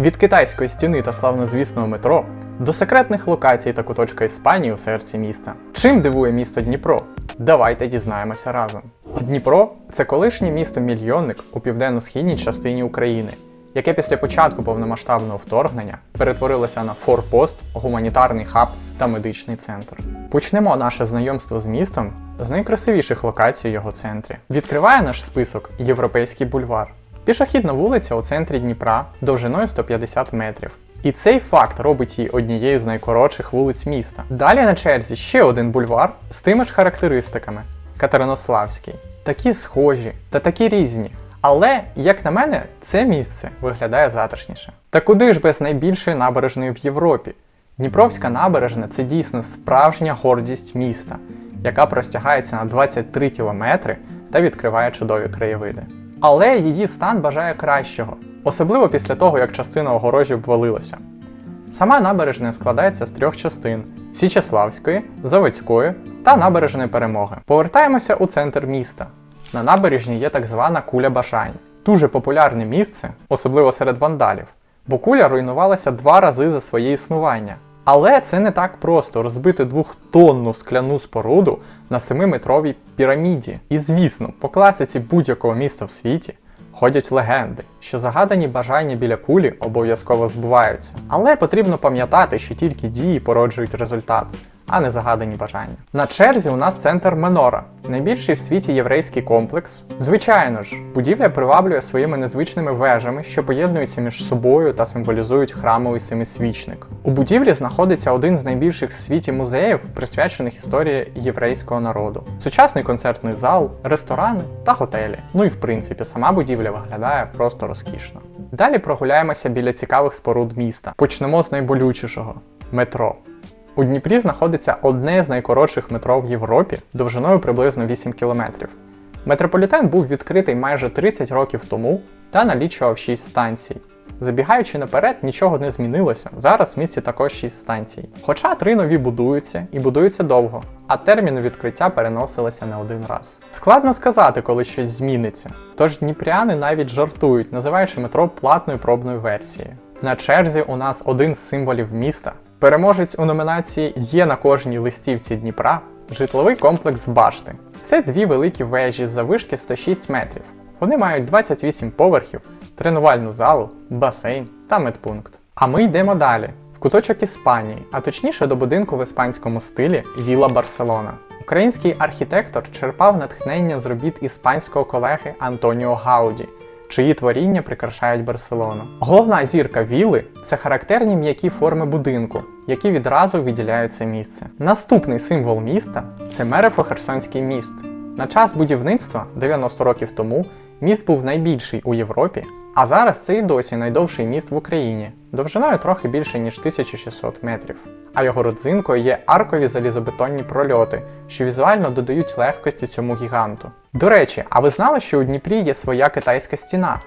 Від китайської стіни та славнозвісного метро до секретних локацій та куточка Іспанії у серці міста. Чим дивує місто Дніпро? Давайте дізнаємося разом. Дніпро це колишнє місто-мільйонник у південно-східній частині України, яке після початку повномасштабного вторгнення перетворилося на форпост, гуманітарний хаб та медичний центр. Почнемо наше знайомство з містом з найкрасивіших локацій у його центрі. Відкриває наш список Європейський бульвар. Пішохідна вулиця у центрі Дніпра довжиною 150 метрів. І цей факт робить її однією з найкоротших вулиць міста. Далі на черзі ще один бульвар з тими ж характеристиками Катеринославський. Такі схожі та такі різні. Але, як на мене, це місце виглядає затишніше. Та куди ж без найбільшої набережної в Європі? Дніпровська набережна це дійсно справжня гордість міста, яка простягається на 23 кілометри та відкриває чудові краєвиди. Але її стан бажає кращого, особливо після того, як частина огорожі обвалилася. Сама набережна складається з трьох частин: Січеславської, Заводської та набережної перемоги. Повертаємося у центр міста. На набережні є так звана куля бажань. Дуже популярне місце, особливо серед вандалів, бо куля руйнувалася два рази за своє існування. Але це не так просто розбити двохтонну скляну споруду на 7-метровій піраміді. І звісно, по класиці будь-якого міста в світі ходять легенди, що загадані бажання біля кулі обов'язково збуваються. Але потрібно пам'ятати, що тільки дії породжують результат, а не загадані бажання. На черзі у нас центр Менора, найбільший в світі єврейський комплекс. Звичайно ж, будівля приваблює своїми незвичними вежами, що поєднуються між собою та символізують храмовий семисвічник. У будівлі знаходиться один з найбільших в світі музеїв, присвячених історії єврейського народу. Сучасний концертний зал, ресторани та готелі. Ну і в принципі, сама будівля виглядає просто розкішно. Далі прогуляємося біля цікавих споруд міста. Почнемо з найболючішого метро. У Дніпрі знаходиться одне з найкоротших метро в Європі довжиною приблизно 8 кілометрів. Метрополітен був відкритий майже 30 років тому та налічував 6 станцій. Забігаючи наперед, нічого не змінилося. Зараз в місті також 6 станцій. Хоча три нові будуються і будуються довго, а терміни відкриття переносилися не один раз. Складно сказати, коли щось зміниться. Тож дніпряни навіть жартують, називаючи метро платною пробною версією. На черзі у нас один з символів міста. Переможець у номінації є на кожній листівці Дніпра житловий комплекс Башти. Це дві великі вежі завишки 106 метрів. Вони мають 28 поверхів, тренувальну залу, басейн та медпункт. А ми йдемо далі, в куточок Іспанії, а точніше до будинку в іспанському стилі Віла Барселона. Український архітектор черпав натхнення з робіт іспанського колеги Антоніо Гауді, чиї творіння прикрашають Барселону. Головна зірка віли це характерні м'які форми будинку, які відразу відділяють це місце. Наступний символ міста це Мерефо-Херсонський міст. На час будівництва 90 років тому міст був найбільший у Європі, а зараз це і досі найдовший міст в Україні, довжиною трохи більше ніж 1600 метрів. А його родзинкою є аркові залізобетонні прольоти, що візуально додають легкості цьому гіганту. До речі, а ви знали, що у Дніпрі є своя китайська стіна?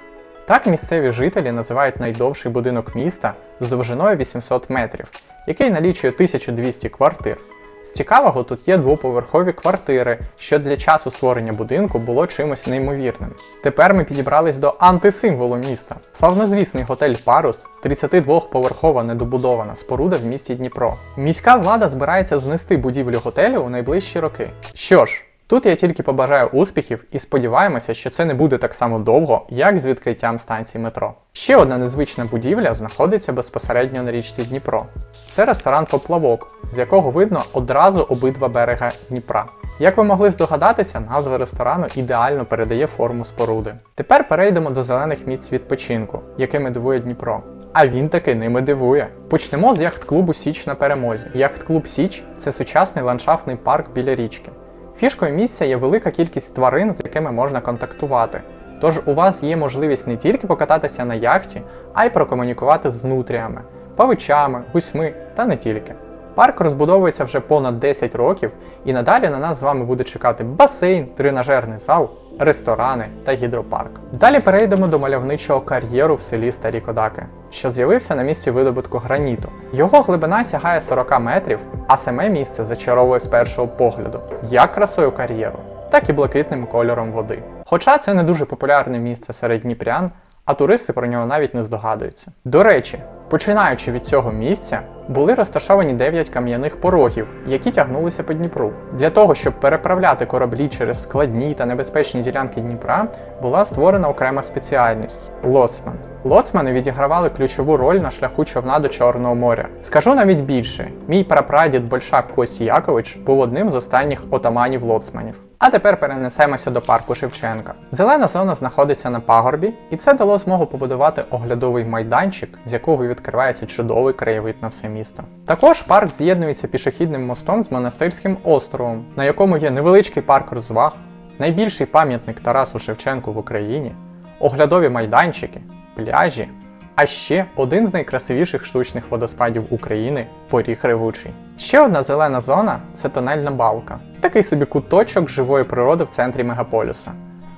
Так місцеві жителі називають найдовший будинок міста з довжиною 800 метрів, який налічує 1200 квартир. З цікавого тут є двоповерхові квартири, що для часу створення будинку було чимось неймовірним. Тепер ми підібрались до антисимволу міста. Славнозвісний готель Парус 32-поверхова недобудована споруда в місті Дніпро. Міська влада збирається знести будівлю готелю у найближчі роки. Що ж, Тут я тільки побажаю успіхів і сподіваємося, що це не буде так само довго, як з відкриттям станції метро. Ще одна незвична будівля знаходиться безпосередньо на річці Дніпро. Це ресторан Поплавок, з якого видно одразу обидва берега Дніпра. Як ви могли здогадатися, назва ресторану ідеально передає форму споруди. Тепер перейдемо до зелених місць відпочинку, якими дивує Дніпро. А він таки ними дивує. Почнемо з яхт-клубу Січ на перемозі. Яхт-клуб Січ це сучасний ландшафтний парк біля річки. Фішкою місця є велика кількість тварин, з якими можна контактувати. Тож у вас є можливість не тільки покататися на яхті, а й прокомунікувати з нутріями, павичами, гусьми та не тільки. Парк розбудовується вже понад 10 років, і надалі на нас з вами буде чекати басейн, тренажерний зал, ресторани та гідропарк. Далі перейдемо до мальовничого кар'єру в селі Старі Кодаки, що з'явився на місці видобутку граніту. Його глибина сягає 40 метрів, а саме місце зачаровує з першого погляду, як красою кар'єру, так і блакитним кольором води. Хоча це не дуже популярне місце серед дніпрян, а туристи про нього навіть не здогадуються. До речі, починаючи від цього місця, були розташовані 9 кам'яних порогів, які тягнулися по Дніпру. Для того, щоб переправляти кораблі через складні та небезпечні ділянки Дніпра, була створена окрема спеціальність лоцман. Лоцмани відігравали ключову роль на шляху човна до Чорного моря. Скажу навіть більше: мій прапрадід Большак Косі Якович був одним з останніх отаманів лоцманів. А тепер перенесемося до парку Шевченка. Зелена зона знаходиться на пагорбі, і це дало змогу побудувати оглядовий майданчик, з якого відкривається чудовий краєвид на все місто. Також парк з'єднується пішохідним мостом з монастирським островом, на якому є невеличкий парк розваг, найбільший пам'ятник Тарасу Шевченку в Україні, оглядові майданчики, пляжі, а ще один з найкрасивіших штучних водоспадів України поріг Ревучий. Ще одна зелена зона це тонельна балка, такий собі куточок живої природи в центрі мегаполіса.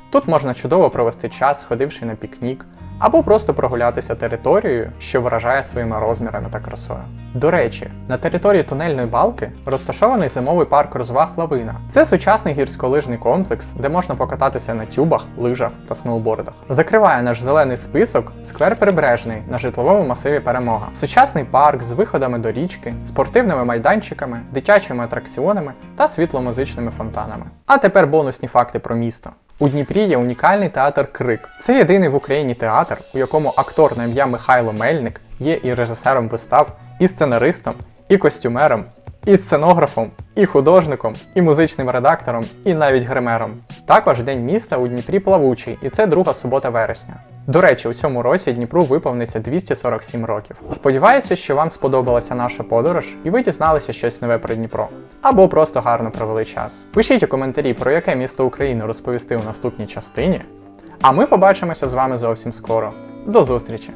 Тут можна чудово провести час, сходивши на пікнік, або просто прогулятися територією, що вражає своїми розмірами та красою. До речі, на території тунельної балки розташований зимовий парк розваг Лавина. Це сучасний гірськолижний комплекс, де можна покататися на тюбах, лижах та сноубордах. Закриває наш зелений список сквер Прибережний на житловому масиві Перемога. Сучасний парк з виходами до річки, спортивними майданчиками, дитячими атракціонами та світломузичними фонтанами. А тепер бонусні факти про місто. У Дніпрі є унікальний театр Крик. Це єдиний в Україні театр, у якому актор на ім'я Михайло Мельник є і режисером вистав, і сценаристом, і костюмером, і сценографом, і художником, і музичним редактором, і навіть гримером. Також День міста у Дніпрі плавучий, і це друга субота вересня. До речі, у цьому році Дніпру виповниться 247 років. Сподіваюся, що вам сподобалася наша подорож і ви дізналися щось нове про Дніпро. Або просто гарно провели час. Пишіть у коментарі, про яке місто України розповісти у наступній частині. А ми побачимося з вами зовсім скоро. До зустрічі!